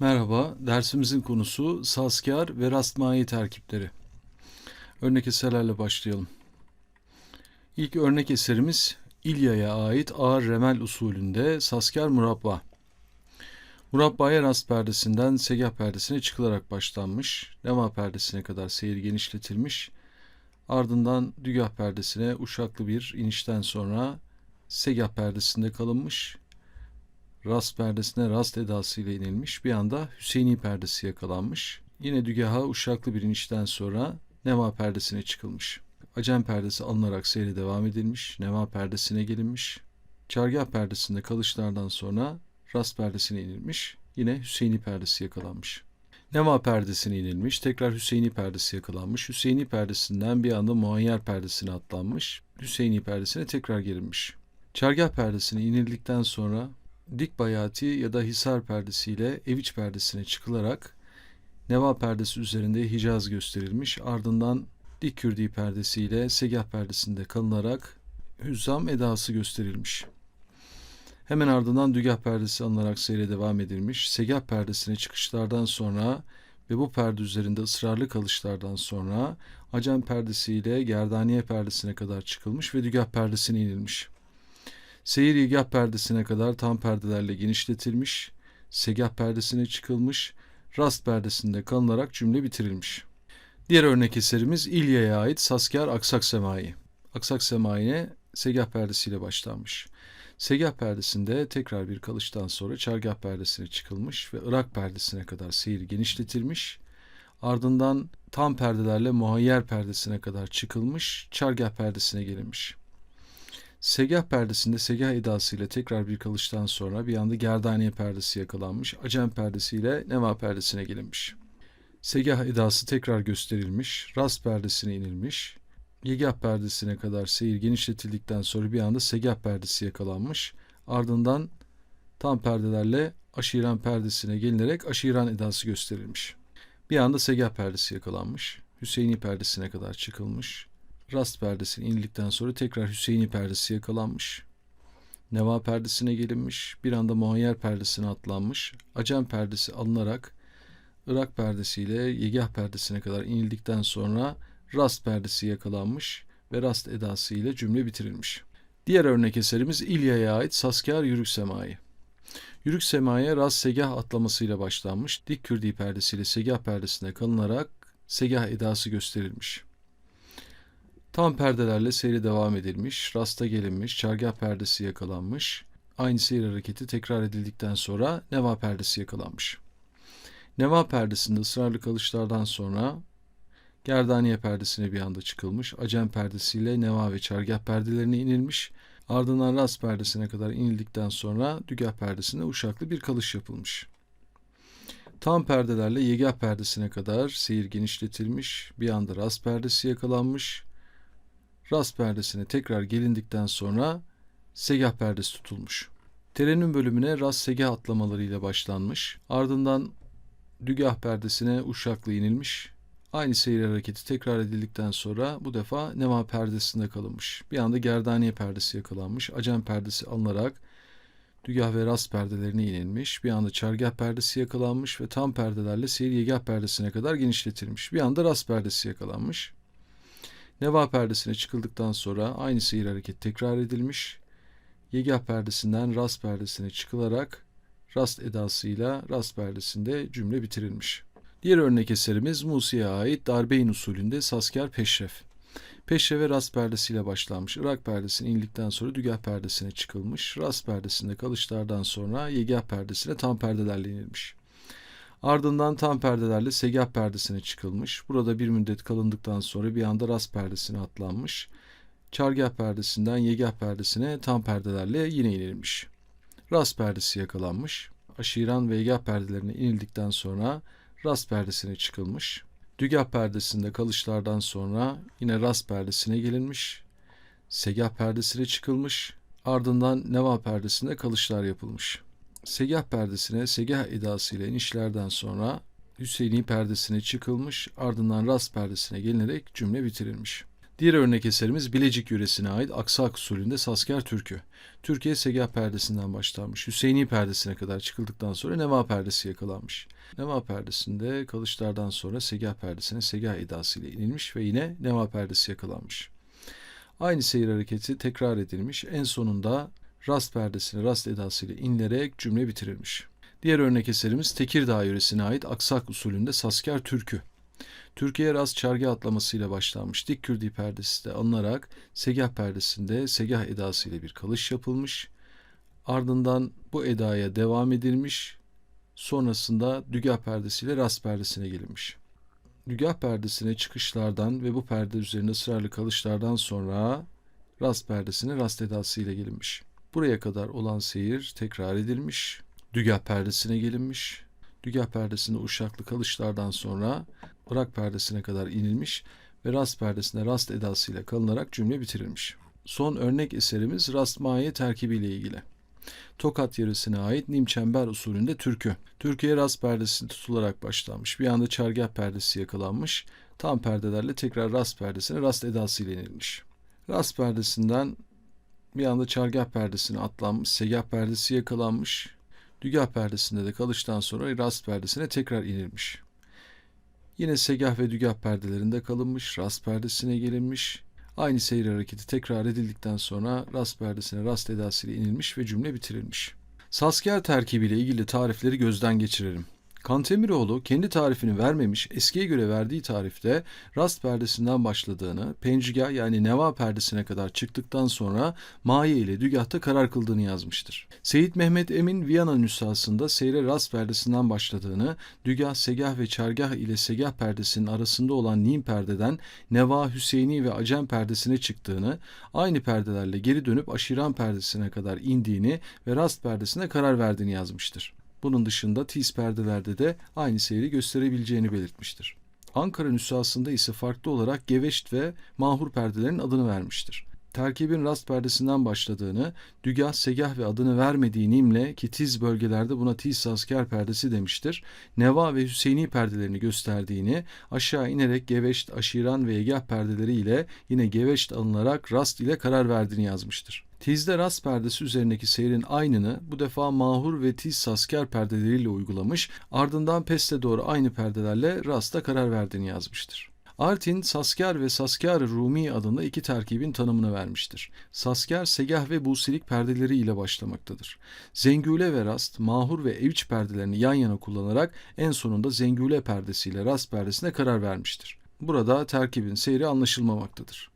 Merhaba, dersimizin konusu Saskar ve Rastmai terkipleri. Örnek eserlerle başlayalım. İlk örnek eserimiz İlya'ya ait ağır remel usulünde Saskar murabba. Murabbaya rast perdesinden segah perdesine çıkılarak başlanmış, lema perdesine kadar seyir genişletilmiş, ardından dügah perdesine uşaklı bir inişten sonra segah perdesinde kalınmış, rast perdesine rast edasıyla inilmiş. Bir anda Hüseyini perdesi yakalanmış. Yine dügaha uşaklı bir inişten sonra Nema perdesine çıkılmış. Acem perdesi alınarak seyre devam edilmiş. Nema perdesine gelinmiş. Çargah perdesinde kalışlardan sonra rast perdesine inilmiş. Yine Hüseyini perdesi yakalanmış. Nema perdesine inilmiş. Tekrar Hüseyini perdesi yakalanmış. Hüseyini perdesinden bir anda Muayyer perdesine atlanmış. Hüseyini perdesine tekrar gelinmiş. Çargah perdesine inildikten sonra dik bayati ya da hisar perdesiyle eviç perdesine çıkılarak neva perdesi üzerinde hicaz gösterilmiş. Ardından dik kürdi perdesiyle segah perdesinde kalınarak hüzzam edası gösterilmiş. Hemen ardından dügah perdesi alınarak seyre devam edilmiş. Segah perdesine çıkışlardan sonra ve bu perde üzerinde ısrarlı kalışlardan sonra acem perdesiyle gerdaniye perdesine kadar çıkılmış ve dügah perdesine inilmiş. Seyir yegah perdesine kadar tam perdelerle genişletilmiş, segah perdesine çıkılmış, rast perdesinde kalınarak cümle bitirilmiş. Diğer örnek eserimiz İlya'ya ait Saskar Aksak Semai. Aksak Semai'ne segah perdesiyle başlanmış. Segah perdesinde tekrar bir kalıştan sonra çargah perdesine çıkılmış ve Irak perdesine kadar seyir genişletilmiş. Ardından tam perdelerle muhayyer perdesine kadar çıkılmış, çargah perdesine gelinmiş. Segah perdesinde segah edasıyla tekrar bir kalıştan sonra bir anda gerdaniye perdesi yakalanmış, acem perdesiyle neva perdesine gelinmiş. Segah edası tekrar gösterilmiş, rast perdesine inilmiş, yegah perdesine kadar seyir genişletildikten sonra bir anda segah perdesi yakalanmış, ardından tam perdelerle aşiran perdesine gelinerek aşiran edası gösterilmiş. Bir anda segah perdesi yakalanmış, Hüseyini perdesine kadar çıkılmış, rast perdesine indikten sonra tekrar Hüseyini perdesi yakalanmış. Neva perdesine gelinmiş, bir anda muayyer perdesine atlanmış, acem perdesi alınarak Irak perdesiyle yegah perdesine kadar inildikten sonra rast perdesi yakalanmış ve rast edası ile cümle bitirilmiş. Diğer örnek eserimiz İlya'ya ait Saskar Yürük Semai. Yürük semaya rast segah atlamasıyla başlanmış, dik kürdi perdesiyle segah perdesine kalınarak segah edası gösterilmiş. Tam perdelerle seyri devam edilmiş, rasta gelinmiş, çargah perdesi yakalanmış. Aynı seyir hareketi tekrar edildikten sonra neva perdesi yakalanmış. Neva perdesinde ısrarlı kalışlardan sonra gerdaniye perdesine bir anda çıkılmış, acem perdesiyle neva ve çargah perdelerine inilmiş, ardından rast perdesine kadar inildikten sonra dügah perdesine uşaklı bir kalış yapılmış. Tam perdelerle yegah perdesine kadar seyir genişletilmiş, bir anda rast perdesi yakalanmış, rast perdesine tekrar gelindikten sonra segah perdesi tutulmuş. Terenin bölümüne rast segah atlamalarıyla başlanmış. Ardından dügah perdesine uşaklı inilmiş. Aynı seyir hareketi tekrar edildikten sonra bu defa nema perdesinde kalınmış. Bir anda gerdaniye perdesi yakalanmış. Acem perdesi alınarak dügah ve rast perdelerine inilmiş. Bir anda çargah perdesi yakalanmış ve tam perdelerle seyir yegah perdesine kadar genişletilmiş. Bir anda rast perdesi yakalanmış. Neva perdesine çıkıldıktan sonra aynı seyir hareket tekrar edilmiş. Yegah perdesinden rast perdesine çıkılarak rast edasıyla rast perdesinde cümle bitirilmiş. Diğer örnek eserimiz Musi'ye ait darbeyn usulünde Saskar Peşref. Peşreve rast perdesiyle başlanmış. Irak perdesine indikten sonra dügah perdesine çıkılmış. Rast perdesinde kalışlardan sonra yegah perdesine tam perdelerle inilmiş. Ardından tam perdelerle segah perdesine çıkılmış. Burada bir müddet kalındıktan sonra bir anda rast perdesine atlanmış. Çargah perdesinden yegah perdesine tam perdelerle yine inilmiş. Rast perdesi yakalanmış. Aşiran ve yegah perdelerine inildikten sonra rast perdesine çıkılmış. Dügah perdesinde kalışlardan sonra yine rast perdesine gelinmiş. Segah perdesine çıkılmış. Ardından neva perdesinde kalışlar yapılmış. Segah perdesine segah edasıyla inişlerden sonra Hüseyini perdesine çıkılmış ardından rast perdesine gelinerek cümle bitirilmiş. Diğer örnek eserimiz Bilecik yöresine ait Aksak usulünde Sasker Türkü. Türkiye Segah perdesinden başlanmış. Hüseyini perdesine kadar çıkıldıktan sonra Neva perdesi yakalanmış. Neva perdesinde kalışlardan sonra Segah perdesine Segah edasıyla inilmiş ve yine Neva perdesi yakalanmış. Aynı seyir hareketi tekrar edilmiş. En sonunda rast perdesine rast edasıyla inilerek cümle bitirilmiş. Diğer örnek eserimiz Tekirdağ yöresine ait Aksak usulünde Sasker Türkü. Türkiye rast çargı atlamasıyla başlanmış. Dik kürdi perdesi de alınarak Segah perdesinde Segah edasıyla bir kalış yapılmış. Ardından bu edaya devam edilmiş. Sonrasında Dügah perdesiyle rast perdesine gelinmiş. Dügah perdesine çıkışlardan ve bu perde üzerinde ısrarlı kalışlardan sonra rast perdesine rast edasıyla gelinmiş. Buraya kadar olan seyir tekrar edilmiş. Dügah perdesine gelinmiş. Dügah perdesinde uşaklı kalışlardan sonra Irak perdesine kadar inilmiş ve rast perdesine rast edasıyla kalınarak cümle bitirilmiş. Son örnek eserimiz rastmaye terkibiyle ilgili. Tokat yöresine ait nim çember usulünde türkü. Türkiye rast perdesi tutularak başlanmış. Bir anda çargah perdesi yakalanmış. Tam perdelerle tekrar rast perdesine rast edasıyla inilmiş. Rast perdesinden bir anda çargah perdesine atlanmış. Segah perdesi yakalanmış. Dügah perdesinde de kalıştan sonra rast perdesine tekrar inilmiş. Yine segah ve dügah perdelerinde kalınmış, rast perdesine gelinmiş. Aynı seyir hareketi tekrar edildikten sonra rast perdesine rast edasıyla inilmiş ve cümle bitirilmiş. Sasker terkibiyle ilgili tarifleri gözden geçirelim. Kantemiroğlu kendi tarifini vermemiş, eskiye göre verdiği tarifte rast perdesinden başladığını, pencigah yani neva perdesine kadar çıktıktan sonra maye ile dügahta karar kıldığını yazmıştır. Seyit Mehmet Emin Viyana nüshasında seyre rast perdesinden başladığını, dügah, segah ve çargah ile segah perdesinin arasında olan nim perdeden neva, Hüseyini ve acem perdesine çıktığını, aynı perdelerle geri dönüp aşiran perdesine kadar indiğini ve rast perdesine karar verdiğini yazmıştır. Bunun dışında tiz perdelerde de aynı seyri gösterebileceğini belirtmiştir. Ankara nüshasında ise farklı olarak geveşt ve mahur perdelerin adını vermiştir. Terkibin rast perdesinden başladığını, dügah, segah ve adını vermediği nimle ki tiz bölgelerde buna tiz sasker perdesi demiştir. Neva ve Hüseyini perdelerini gösterdiğini, aşağı inerek geveşt, aşiran ve egah perdeleri ile yine geveşt alınarak rast ile karar verdiğini yazmıştır. Tizde rast perdesi üzerindeki seyrin aynını bu defa mahur ve tiz sasker perdeleriyle uygulamış, ardından peste doğru aynı perdelerle rasta karar verdiğini yazmıştır. Artin, Sasker ve Sasker Rumi adında iki terkibin tanımını vermiştir. Sasker, segah ve busilik perdeleri ile başlamaktadır. Zengüle ve rast, mahur ve evç perdelerini yan yana kullanarak en sonunda zengüle perdesiyle rast perdesine karar vermiştir. Burada terkibin seyri anlaşılmamaktadır.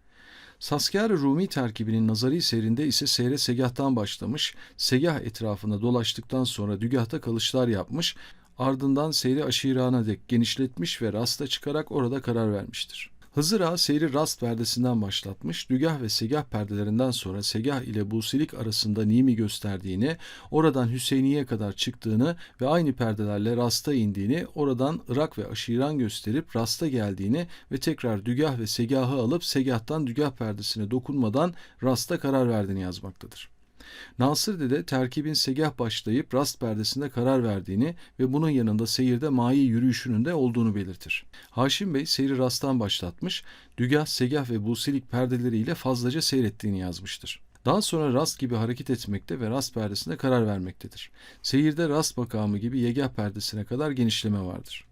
Sasker Rumi terkibinin nazari seyrinde ise seyre segahtan başlamış, segah etrafında dolaştıktan sonra dügahta kalışlar yapmış, ardından seyri aşirana dek genişletmiş ve rasta çıkarak orada karar vermiştir. Hızır Ağa seyri rast perdesinden başlatmış, dügah ve segah perdelerinden sonra segah ile busilik arasında nimi gösterdiğini, oradan Hüseyniye kadar çıktığını ve aynı perdelerle rasta indiğini, oradan Irak ve aşiran gösterip rasta geldiğini ve tekrar dügah ve segahı alıp segahtan dügah perdesine dokunmadan rasta karar verdiğini yazmaktadır. Nasır Dede terkibin segah başlayıp rast perdesinde karar verdiğini ve bunun yanında seyirde mayi yürüyüşünün de olduğunu belirtir. Haşim Bey seyri rasttan başlatmış, dügah, segah ve busilik perdeleriyle fazlaca seyrettiğini yazmıştır. Daha sonra rast gibi hareket etmekte ve rast perdesine karar vermektedir. Seyirde rast makamı gibi yegah perdesine kadar genişleme vardır.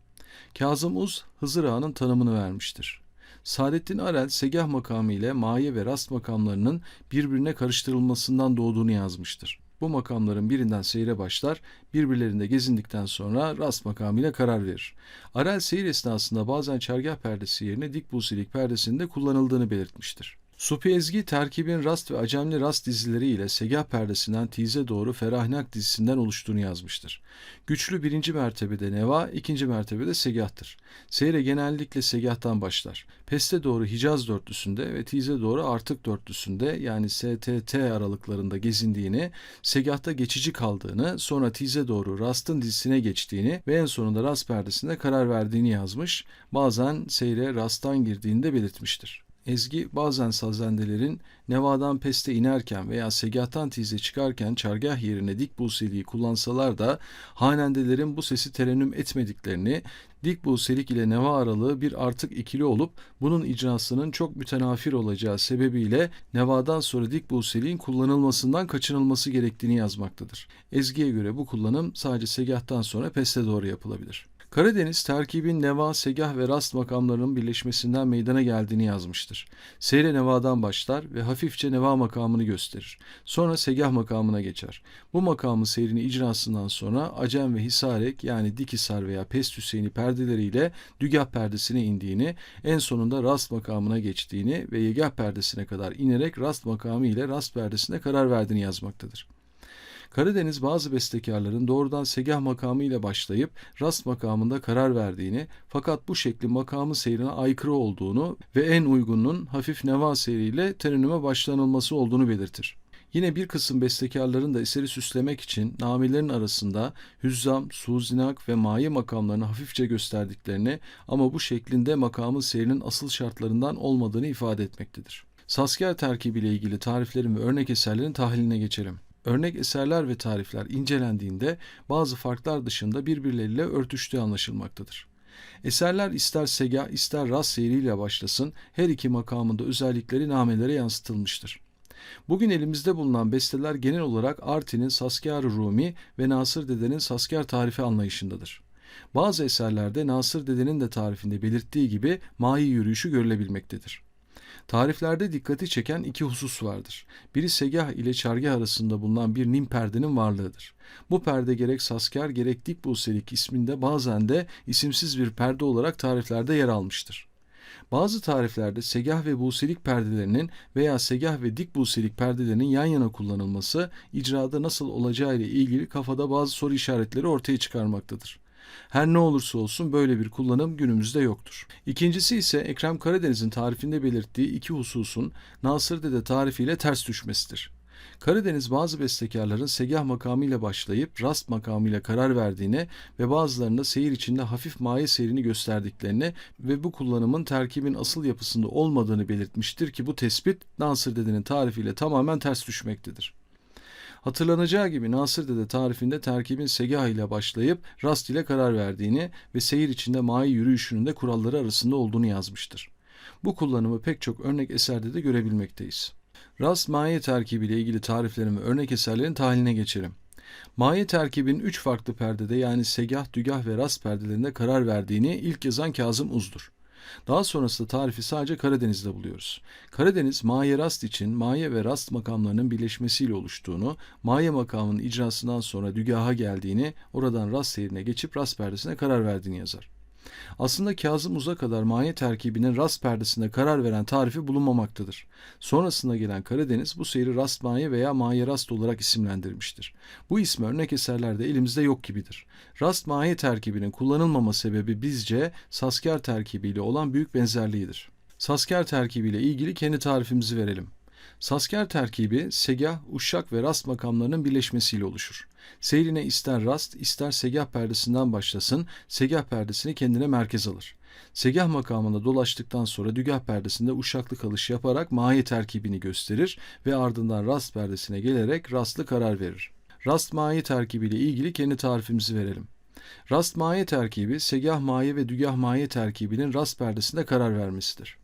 Kazım Uz, Hızır Ağa'nın tanımını vermiştir. Saadettin Arel segah makamı ile maye ve rast makamlarının birbirine karıştırılmasından doğduğunu yazmıştır. Bu makamların birinden seyre başlar, birbirlerinde gezindikten sonra rast makamıyla karar verir. Arel seyir esnasında bazen çargah perdesi yerine dik busilik perdesinde kullanıldığını belirtmiştir. Supi Ezgi terkibin rast ve acemli rast dizileri ile segah perdesinden tize doğru ferahnak dizisinden oluştuğunu yazmıştır. Güçlü birinci mertebede neva, ikinci mertebede segahtır. Seyre genellikle segahtan başlar. Peste doğru Hicaz dörtlüsünde ve tize doğru artık dörtlüsünde yani STT aralıklarında gezindiğini, segahta geçici kaldığını, sonra tize doğru rastın dizisine geçtiğini ve en sonunda rast perdesinde karar verdiğini yazmış. Bazen seyre rasttan girdiğini de belirtmiştir. Ezgi bazen sazendelerin nevadan peste inerken veya segahtan tize çıkarken çargah yerine dik buseliği kullansalar da hanendelerin bu sesi terennüm etmediklerini, dik buselik ile neva aralığı bir artık ikili olup bunun icrasının çok mütenafir olacağı sebebiyle nevadan sonra dik buseliğin kullanılmasından kaçınılması gerektiğini yazmaktadır. Ezgi'ye göre bu kullanım sadece segahtan sonra peste doğru yapılabilir. Karadeniz terkibin neva, segah ve rast makamlarının birleşmesinden meydana geldiğini yazmıştır. Seyre nevadan başlar ve hafifçe neva makamını gösterir. Sonra segah makamına geçer. Bu makamın seyrini icrasından sonra Acem ve Hisarek yani Dikhisar veya Pest Hüseyini perdeleriyle Dügah perdesine indiğini, en sonunda rast makamına geçtiğini ve Yegah perdesine kadar inerek rast makamı ile rast perdesine karar verdiğini yazmaktadır. Karadeniz bazı bestekarların doğrudan segah makamı ile başlayıp rast makamında karar verdiğini fakat bu şeklin makamı seyrine aykırı olduğunu ve en uygununun hafif neva seyriyle terennüme başlanılması olduğunu belirtir. Yine bir kısım bestekarların da eseri süslemek için namilerin arasında hüzzam, suzinak ve maye makamlarını hafifçe gösterdiklerini ama bu şeklinde makamın seyrinin asıl şartlarından olmadığını ifade etmektedir. Sasker terkibiyle ilgili tariflerin ve örnek eserlerin tahliline geçelim. Örnek eserler ve tarifler incelendiğinde bazı farklar dışında birbirleriyle örtüştüğü anlaşılmaktadır. Eserler ister segah ister ras seyriyle başlasın her iki makamında özellikleri namelere yansıtılmıştır. Bugün elimizde bulunan besteler genel olarak Artin'in Saskar Rumi ve Nasır Dede'nin Saskar tarifi anlayışındadır. Bazı eserlerde Nasır Dede'nin de tarifinde belirttiği gibi mahi yürüyüşü görülebilmektedir. Tariflerde dikkati çeken iki husus vardır. Biri segah ile çargah arasında bulunan bir nim perdenin varlığıdır. Bu perde gerek saskar gerek dik buselik isminde bazen de isimsiz bir perde olarak tariflerde yer almıştır. Bazı tariflerde segah ve buselik perdelerinin veya segah ve dik buselik perdelerinin yan yana kullanılması icrada nasıl olacağı ile ilgili kafada bazı soru işaretleri ortaya çıkarmaktadır. Her ne olursa olsun böyle bir kullanım günümüzde yoktur. İkincisi ise Ekrem Karadeniz'in tarifinde belirttiği iki hususun Nasır Dede tarifiyle ters düşmesidir. Karadeniz bazı bestekarların segah makamıyla başlayıp rast makamıyla karar verdiğini ve bazılarında seyir içinde hafif maye seyrini gösterdiklerini ve bu kullanımın terkibin asıl yapısında olmadığını belirtmiştir ki bu tespit Nasır Dede'nin tarifiyle tamamen ters düşmektedir. Hatırlanacağı gibi Nasır Dede tarifinde terkibin segah ile başlayıp rast ile karar verdiğini ve seyir içinde mai yürüyüşünün de kuralları arasında olduğunu yazmıştır. Bu kullanımı pek çok örnek eserde de görebilmekteyiz. Rast maye terkibi ile ilgili tariflerin ve örnek eserlerin tahaline geçelim. Maye terkibin üç farklı perdede yani segah, dügah ve rast perdelerinde karar verdiğini ilk yazan Kazım Uz'dur. Daha sonrasında tarifi sadece Karadeniz'de buluyoruz. Karadeniz maye rast için maye ve rast makamlarının birleşmesiyle oluştuğunu, maye makamının icrasından sonra dügaha geldiğini, oradan rast seyrine geçip rast perdesine karar verdiğini yazar. Aslında Kazım Uz'a kadar maye terkibinin rast perdesinde karar veren tarifi bulunmamaktadır. Sonrasında gelen Karadeniz bu seyri rast maye veya maye rast olarak isimlendirmiştir. Bu ismi örnek eserlerde elimizde yok gibidir. Rast maye terkibinin kullanılmama sebebi bizce Sasker terkibiyle olan büyük benzerliğidir. Sasker terkibiyle ilgili kendi tarifimizi verelim. Sasker terkibi segah, uşak ve rast makamlarının birleşmesiyle oluşur. Seyrine ister rast ister segah perdesinden başlasın, segah perdesini kendine merkez alır. Segah makamında dolaştıktan sonra dügah perdesinde uşaklı kalış yaparak maye terkibini gösterir ve ardından rast perdesine gelerek rastlı karar verir. Rast maye terkibiyle ilgili kendi tarifimizi verelim. Rast maye terkibi, segah maye ve dügah maye terkibinin rast perdesinde karar vermesidir.